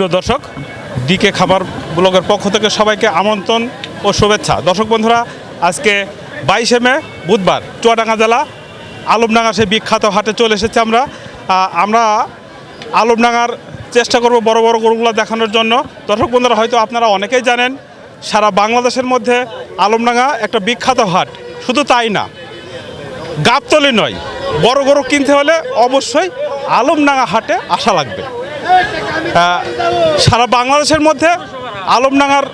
সুপ্রিয় দর্শক ডিকে খাবার ব্লগের পক্ষ থেকে সবাইকে আমন্ত্রণ ও শুভেচ্ছা। দর্শক বন্ধুরা, আজকে বাইশে মে, বুধবার, চুয়াডাঙ্গা জেলা, আলমডাঙ্গা সেই বিখ্যাত হাটে চলে এসেছি আমরা। আমরা আলমডাঙ্গার চেষ্টা করব বড় বড় গরুগুলো দেখানোর জন্য। দর্শক বন্ধুরা, হয়তো আপনারা অনেকেই জানেন, সারা বাংলাদেশের মধ্যে আলমডাঙ্গা একটা বিখ্যাত হাট। শুধু তাই না, গাবতলি নয়, বড় গরু কিনতে হলে অবশ্যই আলমডাঙ্গা হাটে আসা লাগবে। সারা বাংলাদেশের মধ্যে আলমডাঙ্গার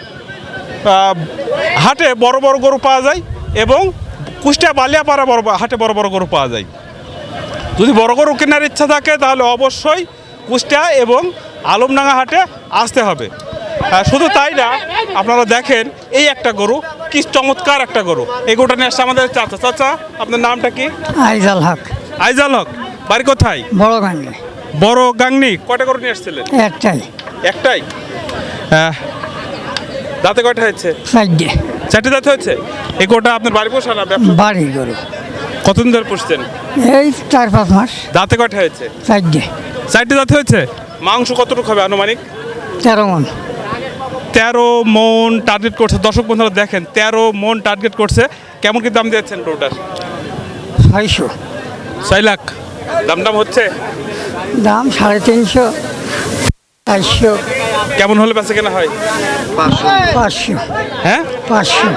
হাটে বড় বড় গরু পাওয়া যায় এবং কুষ্টিয়া বালিয়াপাড়া বড় হাটে বড় বড় গরু পাওয়া যায়। যদি বড় গরু কেনার ইচ্ছা থাকে তাহলে অবশ্যই কুষ্টিয়া এবং আলমডাঙ্গা হাটে আসতে হবে। শুধু তাই না আপনারা দেখেন এই একটা গরু কি চমৎকার একটা গরু। এই গরুটা নিয়ে আসছে আমাদের চাচা। চাচা আপনার নামটা কি? আইজাল হক। আইজাল হক বাড়ি কোথায়? বড় গাঙ্গে বড় গাংনি কয়টা করে নিয়ে আসছিলেন? একটাই। একটাই? দাঁতে কয়টা হয়েছে? সাইডে চারটে দাঁতে হয়েছে? এই গরুটা আপনার বাড়ি পোষা না বাড়ি গরু। কতদিন ধরে পুষছেন? এই চার পাঁচ মাস। দাঁতে কয়টা হয়েছে? সাইডে চারটে দাঁতে হয়েছে? মাংস কতটুকু হবে আনুমানিক? তেরো মন। তেরো মন টার্গেট করছে। দর্শক বন্ধুরা দেখেন তেরো মন টার্গেট করছে। কেমন কি দাম দিয়েছেন গরুটার? ছয়শো। ছয় লাখ। দাম দাম হচ্ছে? দাম সাড়ে তিনশো চারশো। কেমন হলে বেচা কেনা হয়? পাঁচশো। হ্যাঁ? পাঁচশো।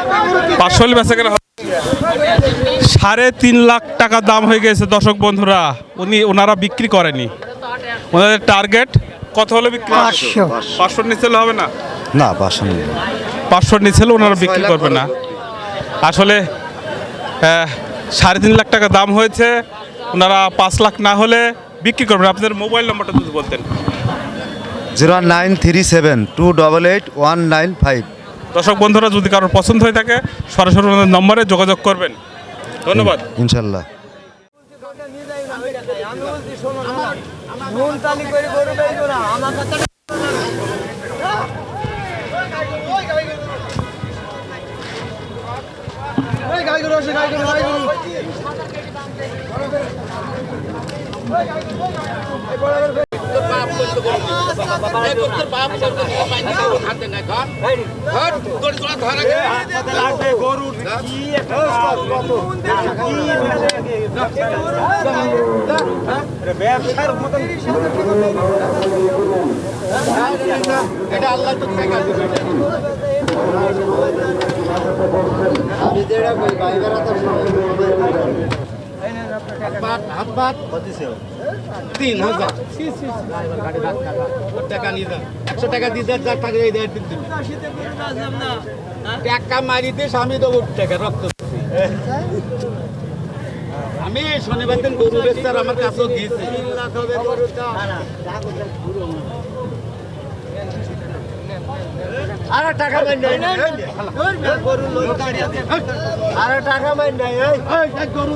পাঁচশো হলে বেচা কেনা হয়? সাড়ে তিন লাখ টাকা দাম হয়ে গেছে দর্শক বন্ধুরা। উনি ওনারা বিক্রি করেনি। ওনাদের টার্গেট কত হলে বিক্রি? পাঁচশো। পাঁচশোর নিচে হলে হবে না? না পাঁচশো পাঁচশোর নিচে হলে ওনারা বিক্রি করবে না। আসলে সাড়ে তিন লাখ টাকা দাম হয়েছে। ওনারা পাঁচ লাখ না হলে বিক্রি করবেন। আপনাদের মোবাইল নাম্বারটা যদি বলতেন। Zero nine three seven two double eight one nine five. দর্শক বন্ধুরা যদি কারোর পছন্দ হয়ে থাকে সরাসরি ওনাদের নম্বরে যোগাযোগ করবেন। ধন্যবাদ। ইনশাল্লাহ। ব্যবসার মতন এটা আল্লাহ তো আমি যেটা কই বাইবেলা তো তিন হাজার টাকা নিয়ে যান একশো টাকা দিতে যার টাকা এই দেড় দিন দিন টাকা মারি দিস আমি দেবো টাকা রক্ত আমি শনিবার দিন গরু বেচার আমার কাছেও গিয়েছি আরে টাকা মাই নাই আরে টাকা মাই নাই গরু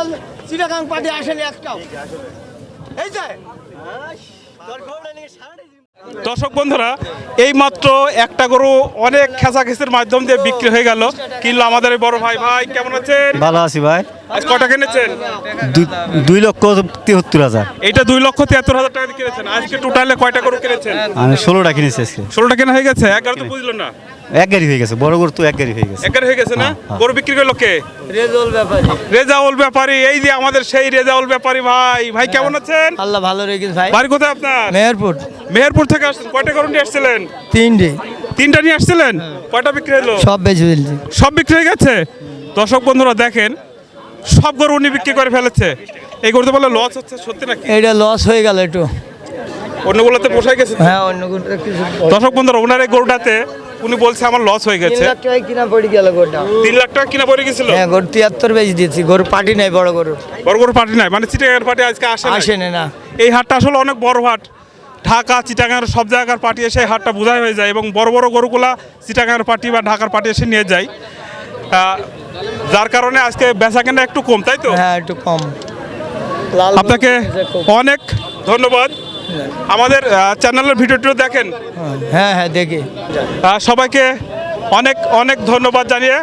লাগে পাটি আসেনি একটাও এই যে দর্শক বন্ধুরা এই মাত্র একটা গরু অনেক খেসাখেসির মাধ্যম দিয়ে বিক্রি হয়ে গেল। কিনলো আমাদের বড় ভাই। ভাই কেমন আছেন? ভালো আছি ভাই। আজ কটা কিনেছেন? দুই- দুই লক্ষ তিহত্তর হাজার। এইটা দুই লক্ষ তিয়াত্তর হাজার টাকা দিয়ে কিনেছেন। আজকে টোটালে কয়টা গরু কিনেছেন? আমি ষোলোটা কিনেছি আজকে। ষোলোটা কেনা হয়ে গেছে? এগারো তো বুঝলো না। এক গাড়ি হয়ে গেছে। বড় গরু তো এক গাড়ি হয়ে গেছে। এগারো হয়ে গেছে না? হ্যাঁ। গরু বিক্রি করল কে? রেজল ব্যাপারী। রেজাউল ব্যাপারী। এই যে আমাদের সেই রেজাউল ব্যাপারী ভাই। ভাই কেমন আছেন? আল্লাহ ভালো রেখেছে ভাই। বাড়ি কোথায় আপনার? মেহেরপুর। মেহেরপুর থেকে আসছেন কয়টা গরু নিয়ে আসছিলেন? তিনটে। তিনটা নিয়ে আসছিলেন? কয়টা বিক্রি হলো? সব বেঁচে ফেলছি। সব বিক্রি হয়ে গেছে? দর্শক বন্ধুরা দেখেন সব গরু উনি বিক্রি করে ফেলেছে। এই গরুতে বলে লস হচ্ছে সত্যি নাকি? এইটা লস হয়ে গেল একটু। অন্যগুলোতে পোষাই গেছে হ্যাঁ অন্য কোনটা কিছু দর্শক বন্ধুরা ওনার এই গরুটাতে উনি বলছে আমার লস হয়ে গেছে। কিনা পড়ে গেল গরুটা। তিন লাখ টাকা কিনা পড়ে গেছিল? হ্যাঁ গরু তিয়াত্তর বেশি দিয়েছি। গরু পাটি নাই বড় গরু বড় গরু পার্টি নাই মানে চিটাগাঙ্গের পার্টি আজকে আসে। আসেনি না। এই হাটটা আসলে অনেক বড় হাট। ঢাকা চিটাগাঙ্গের সব জায়গার পার্টি এসে হাটটা বোঝাই হয়ে যায় এবং বড় বড় গরুগুলা চিটাগাঙ্গের পার্টি বা ঢাকার পার্টি এসে নিয়ে যায়। যার কারণে আজকে বেচা কেনা একটু কম তাই তো? হ্যাঁ একটু কম। আপনাকে অনেক ধন্যবাদ। আমাদের চ্যানেলের ভিডিওটিও দেখেন। হ্যাঁ হ্যাঁ দেখি। সবাইকে অনেক অনেক ধন্যবাদ জানিয়ে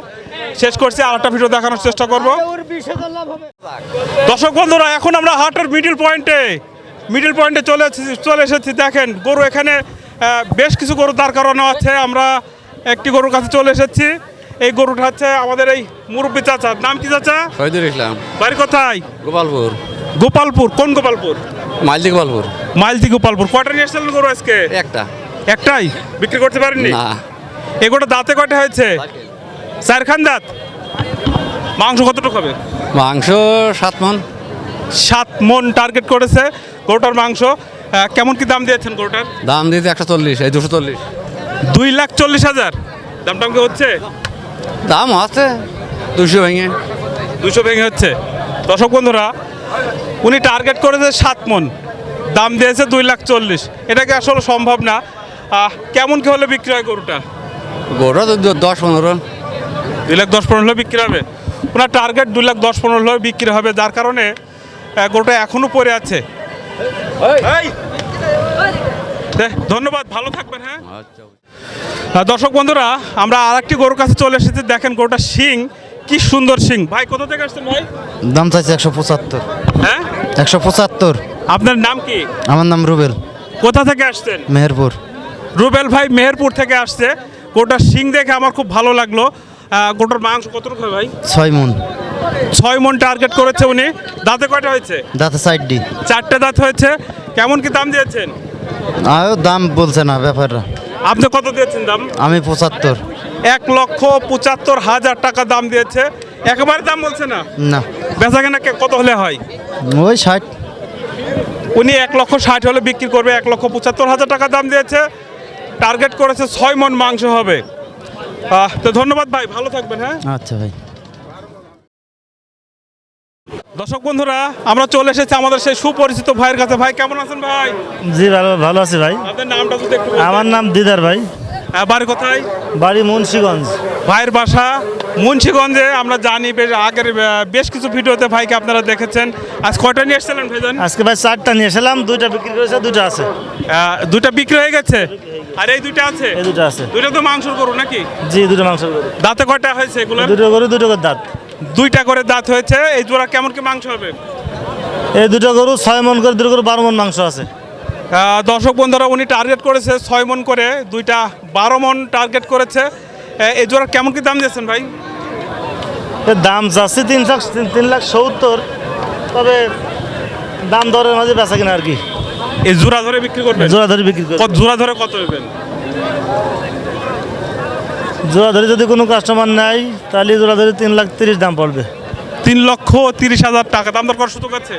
শেষ করছি। আর একটা ভিডিও দেখানোর চেষ্টা করব। দর্শক বন্ধুরা এখন আমরা হাটের মিডিল পয়েন্টে মিডিল পয়েন্টে চলে এসেছি চলে এসেছি দেখেন গরু এখানে বেশ কিছু গরু দাঁড় করানো আছে আমরা একটি গরুর কাছে চলে এসেছি। এই গরুটা হচ্ছে আমাদের এই মুরব্বী চাচা। নাম কি চাচা? শহীদুল ইসলাম। বাড়ি কোথায়? গোপালপুর। গোপালপুর কোন গোপালপুর? মাইলদি গোপালপুর। মাইলদি গোপালপুর। কয়টা নিয়ে এসেছিলেন গরু আজকে? একটা। একটাই? বিক্রি করতে পারেননি? না। এগুলো দাঁতে কয়টা হয়েছে? চারখান দাঁত? মাংস কতটুকু হবে? মাংস সাত মন। সাত মন টার্গেট করেছে। গরুটার মাংস কেমন কি দাম দিয়েছেন গরুটার? দাম দিয়েছে একশো চল্লিশ এই দুশো চল্লিশ। দুই লাখ চল্লিশ হাজার। দাম টাম কি হচ্ছে? দাম আছে দুশো ভেঙে। দুশো ভেঙে হচ্ছে। দর্শক বন্ধুরা উনি টার্গেট করেছে সাত মন। দাম দিয়েছে দুই লাখ চল্লিশ। এটা কি আসলে সম্ভব না? কেমন কি হলে বিক্রি হয় গরুটা? গোটা তো দশ পনেরো। দুই লাখ দশ পনেরো হলে বিক্রি হবে। ওনার টার্গেট দুই লাখ দশ পনেরো হলে বিক্রি হবে যার কারণে গরুটা এখনও পড়ে আছে। ধন্যবাদ ভালো থাকবেন হ্যাঁ? আচ্ছা দর্শক বন্ধুরা আমরা আর একটি গরুর কাছে চলে এসেছি। দেখেন গরুটা শিং কি সুন্দর শিং। ভাই কোথা থেকে আসছেন ভাই? দাম চাইছে একশো পঁচাত্তর। হ্যাঁ? একশো পঁচাত্তর। আপনার নাম কি? আমার নাম রুবেল। কোথা থেকে আসছেন? মেহেরপুর। রুবেল ভাই মেহেরপুর থেকে আসছে। গোটার শিং দেখে আমার খুব ভালো লাগল। গোটার মাংস কতটুকু হয় ভাই? ছয় মন। ছয় মন টার্গেট করেছে উনি। দাঁতে কয়টা হয়েছে? দাঁতে সাইড ডি চারটে দাঁত হয়েছে। কেমন কি দাম দিয়েছেন? আয়ও দাম বলছে না ব্যাপাররা আপনি কত দিয়েছেন দাম? আমি পঁচাত্তর। এক লক্ষ পঁচাত্তর হাজার টাকা দাম দিয়েছে। একেবারে দাম বলছে না? না। বেচা কেনা কত হলে হয়? ওই ষাট। উনি এক লক্ষ ষাট হলে বিক্রি করবে এক লক্ষ পঁচাত্তর হাজার টাকা দাম দিয়েছে। টার্গেট করেছে ছয় মন মাংস হবে। আহ, তো ধন্যবাদ ভাই ভালো থাকবেন হ্যাঁ? আচ্ছা ভাই। দর্শক বন্ধুরা আমরা চলে এসেছি আমাদের সেই সুপরিচিত ভাইয়ের কাছে। ভাই কেমন আছেন ভাই? জি ভালো ভালো আছি ভাই। আপনার নামটা যদি একটু বলতেন। আমার নাম দিদার ভাই। বাড়ি কোথায়? বাড়ি মুন্সিগঞ্জ। ভাইয়ের বাসা মুন্সিগঞ্জে। আমরা জানি বেশ আগের আহ, বেশ কিছু ভিডিওতে ভাইকে আপনারা দেখেছেন। আজ কয়টা নিয়ে এসেছিলেন ভাইজান? আজকে ভাই চারটা নিয়ে এসেলাম দুইটা বিক্রি করেছে দুইটা আছে। আহ, দুইটা বিক্রি হয়ে গেছে? আর এই দুইটা আছে? এই দুটো আছে। দুইটা তো মাংসর গরু নাকি? জি দুটো মাংস গরু। দাঁতে কয়টা হয়েছে এগুলো দুটো গরু দুটো করে দাঁত। দুইটা করে দাঁত হয়েছে এই জোড়া কেমন কি মাংস হবে? এই দুটো গরু ছয় মন করে দুটো গরু বারো মন মাংস আছে। দর্শক বন্ধুরা উনি টার্গেট করেছে ছয় মন করে দুইটা বারো মন টার্গেট করেছে। এই জোড়া কেমন কি দাম দিয়েছেন ভাই? এর দাম যাচ্ছে তিন লাখ তিন লাখ সত্তর তবে দাম দরের মাঝে বেচা কিনা আর কি। এই জোড়া ধরে বিক্রি করবেন? জোড়া ধরে বিক্রি করে কত জোড়া ধরে কত হবেন জোড়া ধরে যদি কোনো কাস্টমার নেয় তাহলে জোড়া ধরে তিন লাখ তিরিশ দাম পড়বে। তিন লক্ষ তিরিশ হাজার টাকা। দাম দর করার সুযোগ আছে?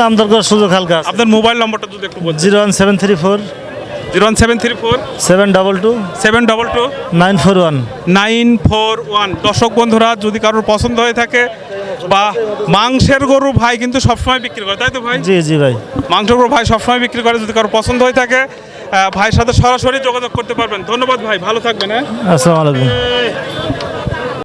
দাম দর করার সুযোগ হালকা আছে। আপনার মোবাইল নম্বরটা যদি একটু বলছেন zero one seven three four zero one seven three four seven double two seven double two nine four one nine four one. দর্শক বন্ধুরা যদি কারোর পছন্দ হয়ে থাকে বা মাংসের গরু ভাই কিন্তু সবসময় বিক্রি করে তাই তো ভাই? জি জি ভাই। মাংসের গরু ভাই সবসময় বিক্রি করে যদি কারোর পছন্দ হয়ে থাকে ভাইয়ের সাথে সরাসরি যোগাযোগ করতে পারবেন। ধন্যবাদ ভাই ভালো থাকবেন হ্যাঁ? আসসালামু আলাইকুম।